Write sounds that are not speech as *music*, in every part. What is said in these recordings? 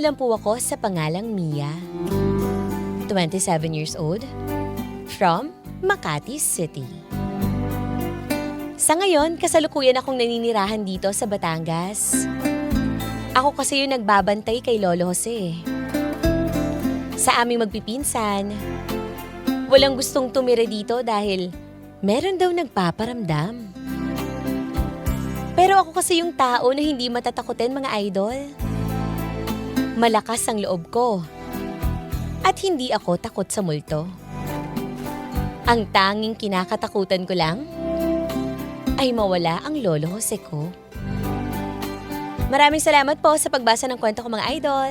Itago niyo na lang po ako sa pangalang Mia. 27 years old, from Makati City. Sa ngayon, kasalukuyan akong naninirahan dito sa Batangas. Ako kasi yung nagbabantay kay Lolo Jose. Sa aming magpipinsan, walang gustong tumira dito dahil meron daw nagpaparamdam. Pero ako kasi yung tao na hindi matatakutin mga idol. Malakas ang loob ko. At hindi ako takot sa multo. Ang tanging kinakatakutan ko lang ay mawala ang lolo Jose ko. Maraming salamat po sa pagbasa ng kwento ko mga idol.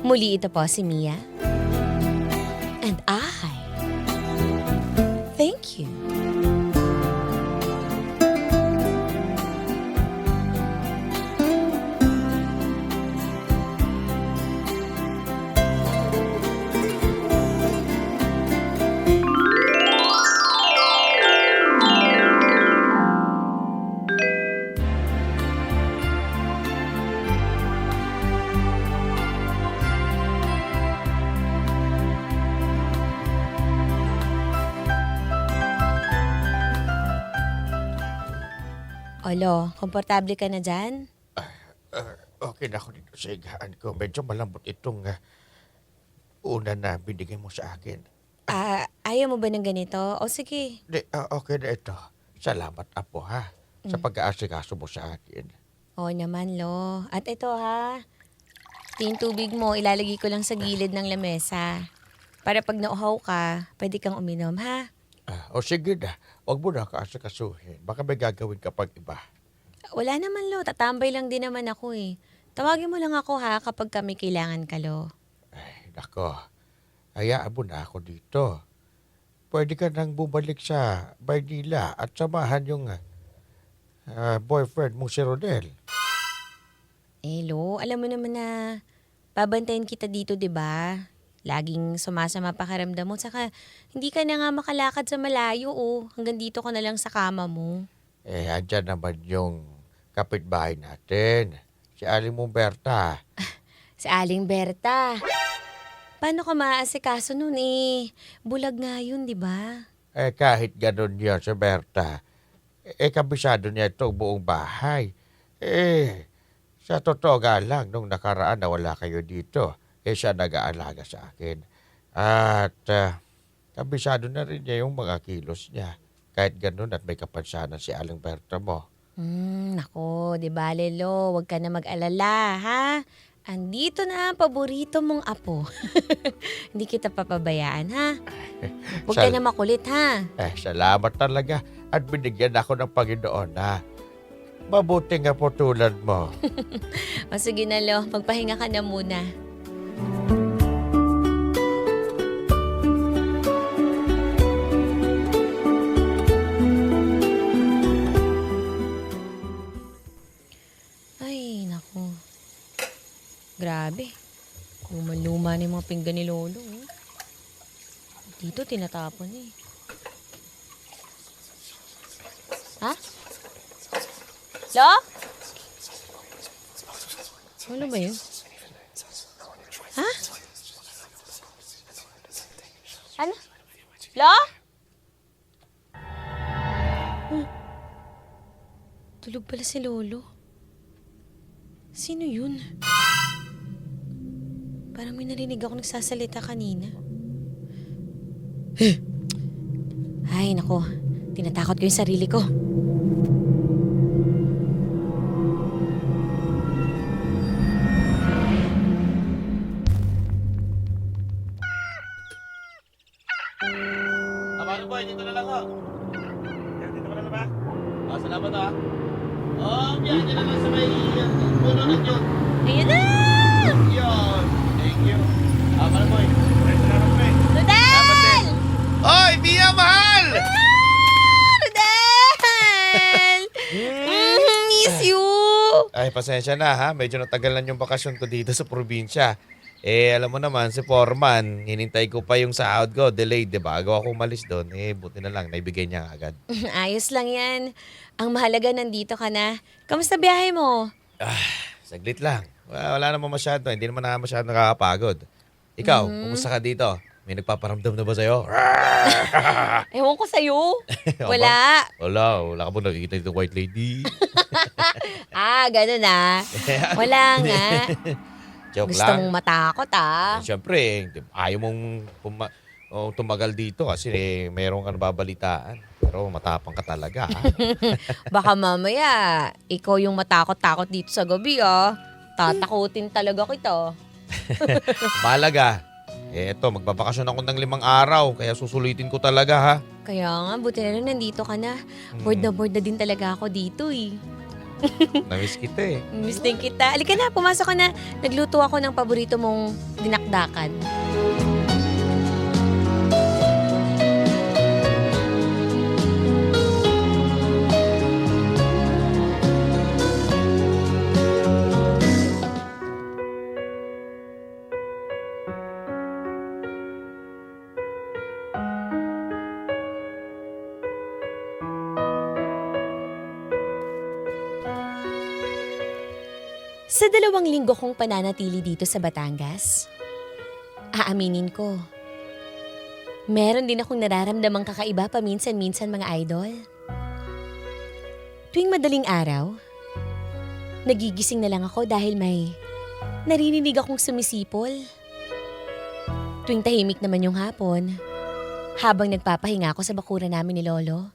Muli ito po si Mia. And I Olo, komportable ka na dyan? Ah, okay na ako dito sa higaan ko. Medyo malambot itong ah, una na binigay mo sa akin. Ah, ayaw mo ba ng ganito? O sige, Di, ah, okay na ito. Salamat, Apo, ha? Sa pag-aasikaso mo sa akin. Oo naman, lo. At ito ha, ito yung tubig mo, ilalagay ko lang sa gilid ng lamesa. Para pag nauhaw ka, pwede kang uminom, ha? Ah, o sige na, huwag mo na kaasikasuhin. Baka may gagawin ka pag iba. Wala naman, lo. Tatambay lang din naman ako eh. Tawagin mo lang ako ha kapag kami kailangan ka, lo. Ay, nako. Hayaan mo na ako dito. Pwede ka nang bumalik sa Maynila at samahan yung ah, boyfriend mo si Rodel. Eh, lo, alam mo naman na babantayan kita dito, di ba? Laging sumasama pakiramdam mo. Saka, hindi ka na nga makalakad sa malayo, oh. Hanggang dito ka na lang sa kama mo. Eh, andyan naman yung kapitbahay natin. Si Aling Mumberta. *laughs* Si Aling Berta. Paano ka maaasikaso nun eh? Bulag nga yun, di ba? Eh, kahit ganun yun si Berta, eh, kabisado niya itong buong bahay. Eh, sa totoo nga lang, nung nakaraan na wala kayo dito, eh, siya nag-aalaga sa akin. At, ah, kabisado na rin niya yung mga kilos niya. Kahit ganun at may kapansanan si Aling Berta mo. Hmm, nako, di ba, Lelo? Huwag ka na mag-alala, ha? Andito na ang paborito mong apo. *laughs* Hindi kita papabayaan, ha? *laughs* Huwag ka na makulit, ha? Eh, salamat talaga at binigyan ako ng Panginoon na mabuti nga po tulad mo. *laughs* O sige na, Lo. Magpahinga ka na muna. Luma-luma na mga pinggan ni Lolo. oh. Dito, tinatapon eh. Ha? Lo? Ano ba yun? Ha? Ano? Lo? Hmm. Tulog pala si Lolo. Sino yun? Parang may narinig ako nagsasalita kanina. Ay, nako. Tinatakot ko yung sarili ko. Abang boy, dito na lang ho. Dito ka na ba? Oh, salamat ha. Oh, yan, yan na lang sa may uh, puno ng yun. Ayun na! Yun you. Ah, Malamoy. Rudel! Oy, Pia, mahal! Ah, *laughs* mm-hmm, miss you! Ay, pasensya na ha. Medyo natagalan yung bakasyon ko dito sa probinsya. Eh, alam mo naman, si Foreman, hinintay ko pa yung sahod ko, delayed, di ba? Bago ako umalis doon, eh, buti na lang, naibigay niya agad. *laughs* Ayos lang yan. Ang mahalaga nandito ka na. Kamusta biyahe mo? Ah, saglit lang. Wala, wala naman masyado. Hindi naman na masyado nakakapagod. Ikaw, Mm. kumusta ka dito? May nagpaparamdam na ba sa'yo? *laughs* Ewan ko sa'yo. *laughs* Wala. Wala, wala ka ba nakikita dito white lady? *laughs* Ah, ganun ah. Wala nga. Joke Gusto lang. mong matakot ah. Eh, Siyempre, ayaw mong puma- o tumagal dito kasi eh, meron kang babalitaan. Pero matapang ka talaga. ha? Baka mamaya, ikaw yung matakot-takot dito sa gabi ah. Tatakutin talaga kita. *laughs* Malaga. Eh, eto, magbabakasyon ako ng limang araw. Kaya susulitin ko talaga, ha? Kaya nga, buti na lang nandito ka na. Bored na bored na din talaga ako dito eh. *laughs* Namiss kita eh. Miss din kita. Alika na, pumasok ka na. Nagluto ako ng paborito mong dinakdakan. Sa dalawang linggo kong pananatili dito sa Batangas, aaminin ko, meron din akong nararamdamang kakaiba paminsan-minsan mga idol. Tuwing madaling araw, nagigising na lang ako dahil may naririnig akong sumisipol. Tuwing tahimik naman yung hapon, habang nagpapahinga ako sa bakura namin ni Lolo,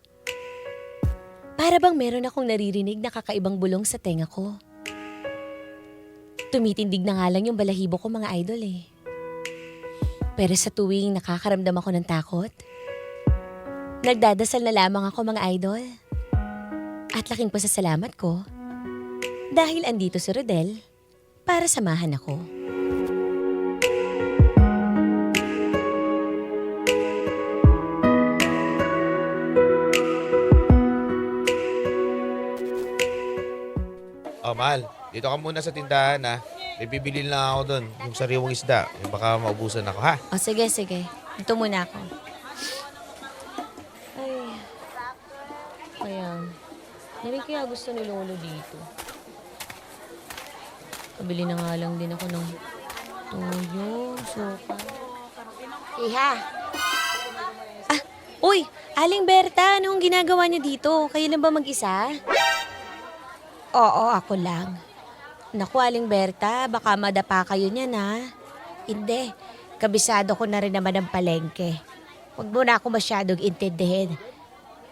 para bang meron akong naririnig na kakaibang bulong sa tenga ko. Tumitindig na nga lang yung balahibo ko mga idol eh. Pero sa tuwing nakakaramdam ako ng takot, nagdadasal na lamang ako mga idol. At laking pasasalamat ko dahil andito si Rodel para samahan ako. Oh, mahal. Dito ka muna sa tindahan, ha? May bibili lang ako doon. Yung sariwang isda. Baka maubusan ako, ha? O sige, sige. Ito muna ako. Ay. Kaya, narin kaya gusto ni Lolo dito. Kabili na nga lang din ako ng toyo, suka. Iha! Ah, uy! Aling Berta, anong ginagawa niyo dito? Kayo lang ba mag-isa? Oo, ako lang. Naku, Aling Berta, baka madapa kayo niyan ha. Hindi. Kabisado ko na rin naman ang palengke. Huwag mo na ako masyadong intindihin.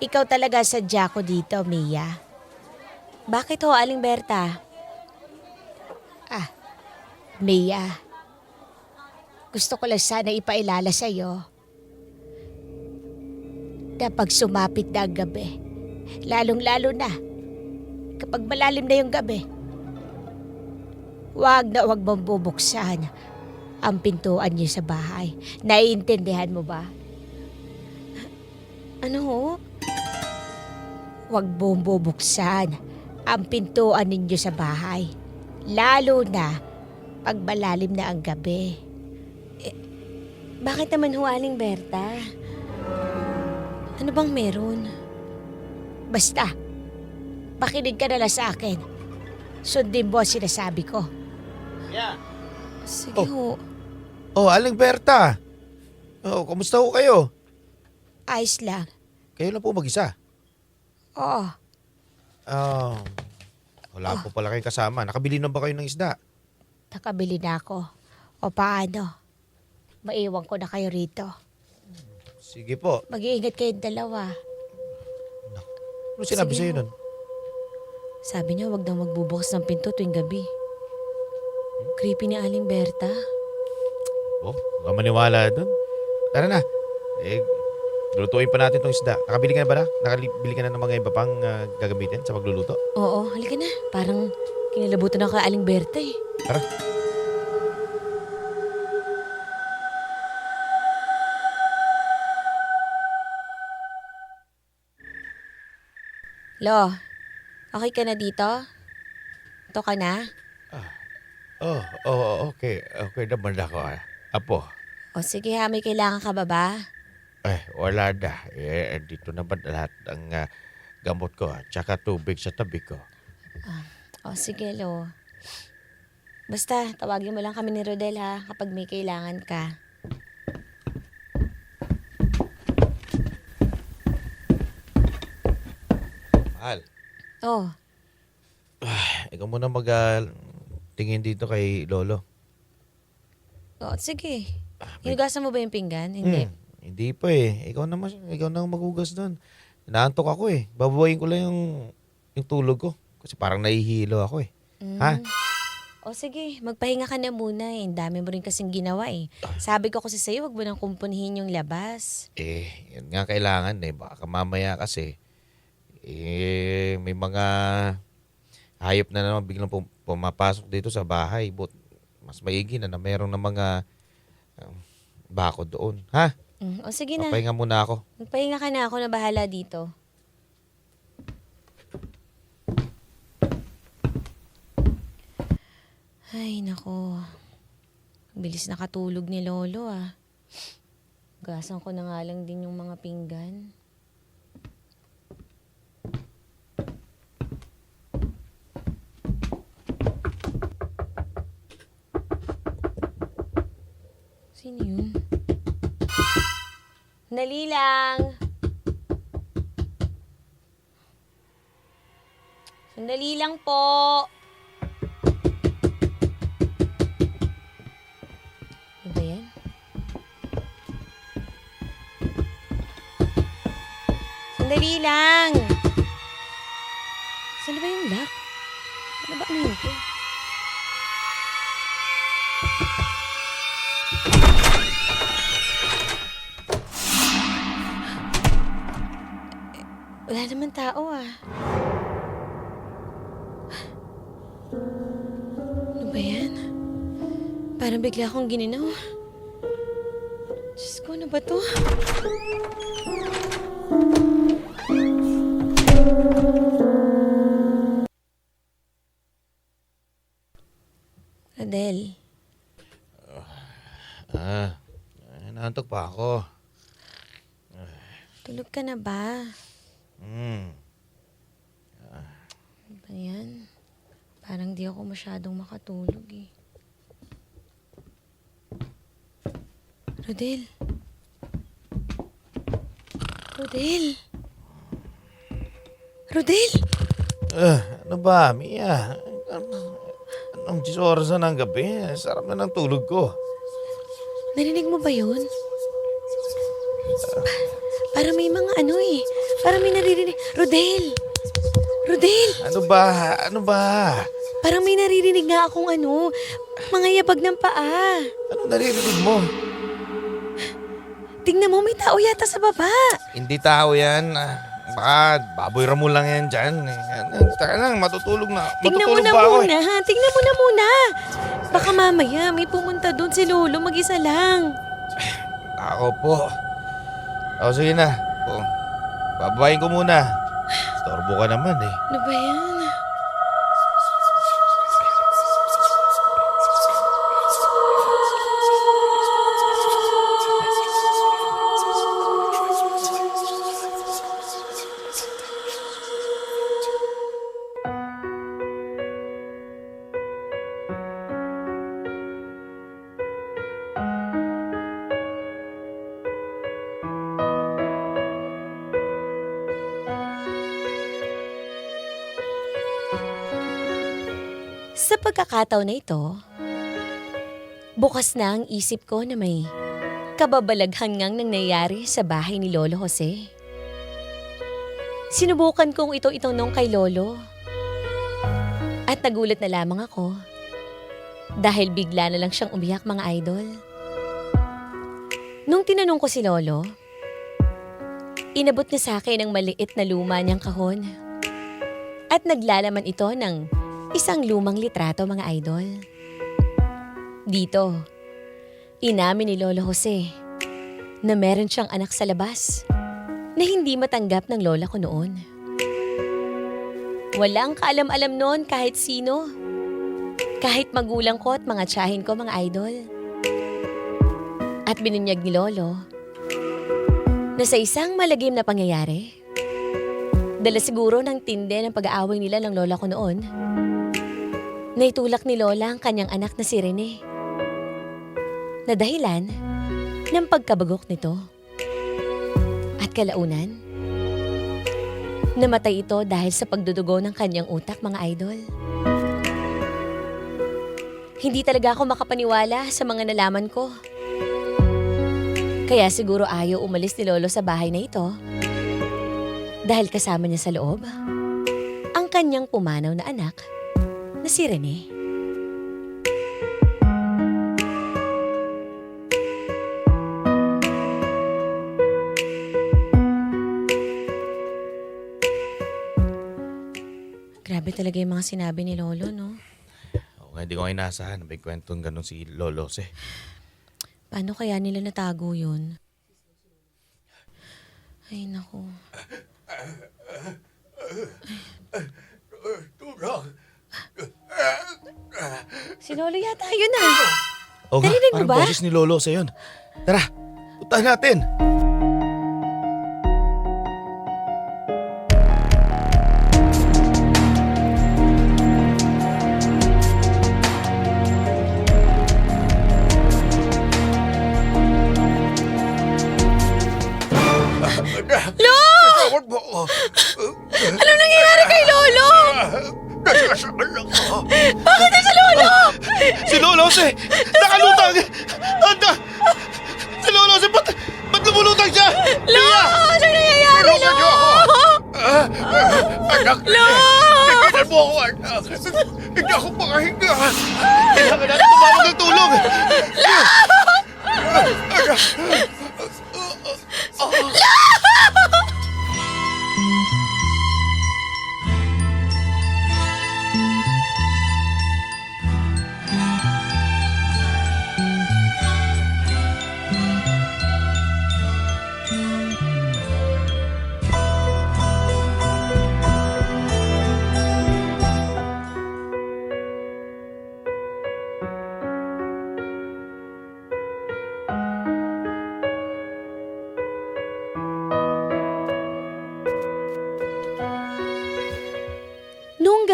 Ikaw talaga sadya ko dito, Mia. Bakit ho, Aling Berta? Ah, Mia. Gusto ko lang sana ipailala sa'yo. Na pag sumapit na ang gabi, lalong-lalo na, kapag malalim na yung gabi, Huwag na huwag mong bubuksan ang pintuan niyo sa bahay. Naiintindihan mo ba? Ano ho? Huwag mong bubuksan ang pintuan ninyo sa bahay. Lalo na pag malalim na ang gabi. Eh, bakit naman ho, Aling Berta? Ano bang meron? Basta, pakinig ka na lang sa akin. Sundin mo ang sinasabi ko. Yeah. Sige ho. Oh, Aling Berta. Oh, kumusta ko kayo? Ayos lang. Kayo lang po mag-isa. Oo. Oh, wala po pala kayong kasama. Nakabili na ba kayo ng isda? Nakabili na ako. O paano? Maiwan ko na kayo rito. Sige po. Mag-iingat kayong dalawa. Ano sinabi Sige sa'yo ho. nun? Sabi niya wag daw magbubukas ng pinto tuwing gabi. Creepy ni Aling Berta. Oh, huwag ka maniwala dun. Tara na. Eh, lutuin pa natin tong isda. Nakabili ka na ba na? Nakabili ka na ng mga iba pang ah, gagamitin sa pagluluto? Oo, halika na. Parang kinalabutan ako kay Aling Berta eh. Tara. Lo, okay ka na dito? To ka na? Oh, oh, okay. Okay naman ako. ah. Apo, O sige ha, may kailangan ka ba ba? eh, wala na. Eh, dito naman lahat ng ah, gamot ko at saka tubig sa tabi ko. O sige, Lo. Basta, tawagin mo lang kami ni Rodel ha, kapag may kailangan ka. Mahal, Oh, ikaw muna mag ah, tingin dito kay Lolo. o sige. may- Hinugasan mo ba yung pinggan? Hindi. Hmm, hindi pa eh. Ikaw na, mas, ikaw na maghugas doon. Naantok ako eh. Babawain ko lang yung, yung tulog ko. Kasi parang nahihilo ako eh. Mm. Ha? O sige, magpahinga ka na muna eh. Ang dami mo rin kasing ginawa eh. Sabi ko kasi sa'yo, wag mo nang kumpunihin yung labas. Eh, yun nga kailangan eh. Baka mamaya kasi, eh, may mga hayop na naman biglang pum- pumapasok dito sa bahay. But, mas maigi na na meron na mga um, bako doon. Ha? Mm, O sige na, Papahinga muna ako. magpahinga ka na. Ako na bahala dito. Ay, nako. Bilis nakatulog ni Lolo ah. Gasan ko na nga lang din yung mga pinggan. Dali lang. Sandali lang po. Ano ba yan? Sandali lang. Saan ba yung lock? Ano ba ano yun? Wala naman tao ah. Ano ba yan? Parang bigla akong gininaw. Diyos ko, ano ba to? Adele, Ah, eh, naantok pa ako. tulog ka na ba? Hmm. Ano ba yan? Parang di ako masyadong makatulog eh. Rodel. Rodel. Rodel! Ah, ano ba, Mia? Anong 10 oras na ng gabi? Sarap na ng tulog ko. Narinig mo ba yun? Pa- para may mga ano eh. Para may naririnig. Rodel! Rodel! Ano ba? Ano ba? Parang may naririnig nga akong ano. Mga yabag ng paa. Ano naririnig mo? Tingnan mo, may tao yata sa baba. Hindi tao yan. Ah, Baka baboy ramo lang yan dyan. Eh, ano, Taka lang, matutulog na. Tingnan mo Matutulog na ba ako muna. ha? Tingnan mo na muna. Baka mamaya may pumunta doon si Lolo mag-isa lang. eh? Ako po. O sige na. O, babayin ko muna. Storbo ka naman eh. Ano ba yan? Pagkakataon na ito, bukas na ang isip ko na may kababalaghan ngang nangyayari sa bahay ni Lolo Jose. Sinubukan kong ito itanong kay Lolo. At nagulat na lamang ako. Dahil bigla na lang siyang umiyak mga idol. Nung tinanong ko si Lolo, inabot niya sa akin ang maliit na luma niyang kahon. At naglalaman ito ng isang lumang litrato mga idol. Dito, inamin ni Lolo Jose na meron siyang anak sa labas na hindi matanggap ng lola ko noon. Walang kaalam-alam noon kahit sino. Kahit magulang ko at mga tiyahin ko, mga idol. At binunyag ni Lolo na sa isang malagim na pangyayari, dala siguro ng tinde ng pag-aaway nila ng lola ko noon, naitulak ni Lola ang kanyang anak na si Rene. Na dahilan ng pagkabagok nito. At kalaunan, namatay ito dahil sa pagdudugo ng kanyang utak mga idol. Hindi talaga ako makapaniwala sa mga nalaman ko. Kaya siguro ayaw umalis ni Lolo sa bahay na ito. Dahil kasama niya sa loob, ang kanyang pumanaw na anak na si Rene. Grabe talaga yung mga sinabi ni Lolo, no? Oo nga, hindi ko nga inasahan. May kwentong ganun si Lolo eh. Paano kaya nila natago yun? Ay, naku. Si Lolo yata yun ah. Oo nga, Narinig mo parang ba? boses ni Lolo sa yun. Tara, puntahan natin. Ako. Ano nangyayari kay Lolo? Bakit na sa Lolo? Si Lolo si! Nakalutang! Anda! Si Lolo si! Ba't, ba't lumulutang siya? Lolo! Ano nangyayari, Tulungan niyo ako. Lolo? Ah, Anak, tigilan mo ako, anak. Hindi ako makahinga. Kailangan natin tumawag ng tulong! Noong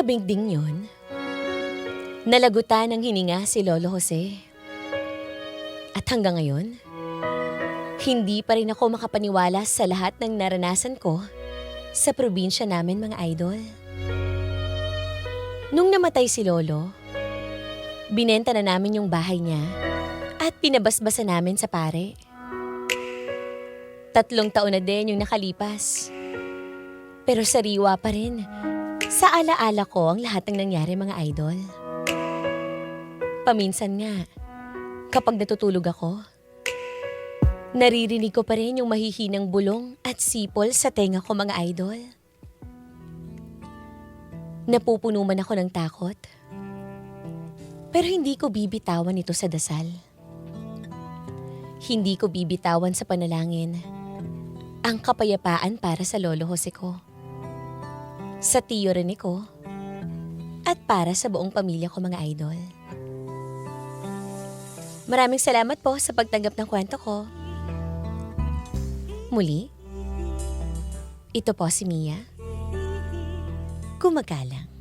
gabing ding yun, nalagutan ng hininga si Lolo Jose. At hanggang ngayon, hindi pa rin ako makapaniwala sa lahat ng naranasan ko sa probinsya namin mga idol. Nung namatay si Lolo, binenta na namin yung bahay niya at pinabasbasa namin sa pare. Tatlong taon na din yung nakalipas. Pero sariwa pa rin sa alaala ko ang lahat ng nangyari mga idol. Paminsan nga, kapag natutulog ako, naririnig ko pa rin yung mahihinang bulong at sipol sa tenga ko mga idol. Napupuno man ako ng takot. Pero hindi ko bibitawan ito sa dasal. Hindi ko bibitawan sa panalangin ang kapayapaan para sa lolo Jose ko sa tiyo Rene ko, at para sa buong pamilya ko mga idol. Maraming salamat po sa pagtanggap ng kwento ko. Muli, ito po si Mia. Gumagalang.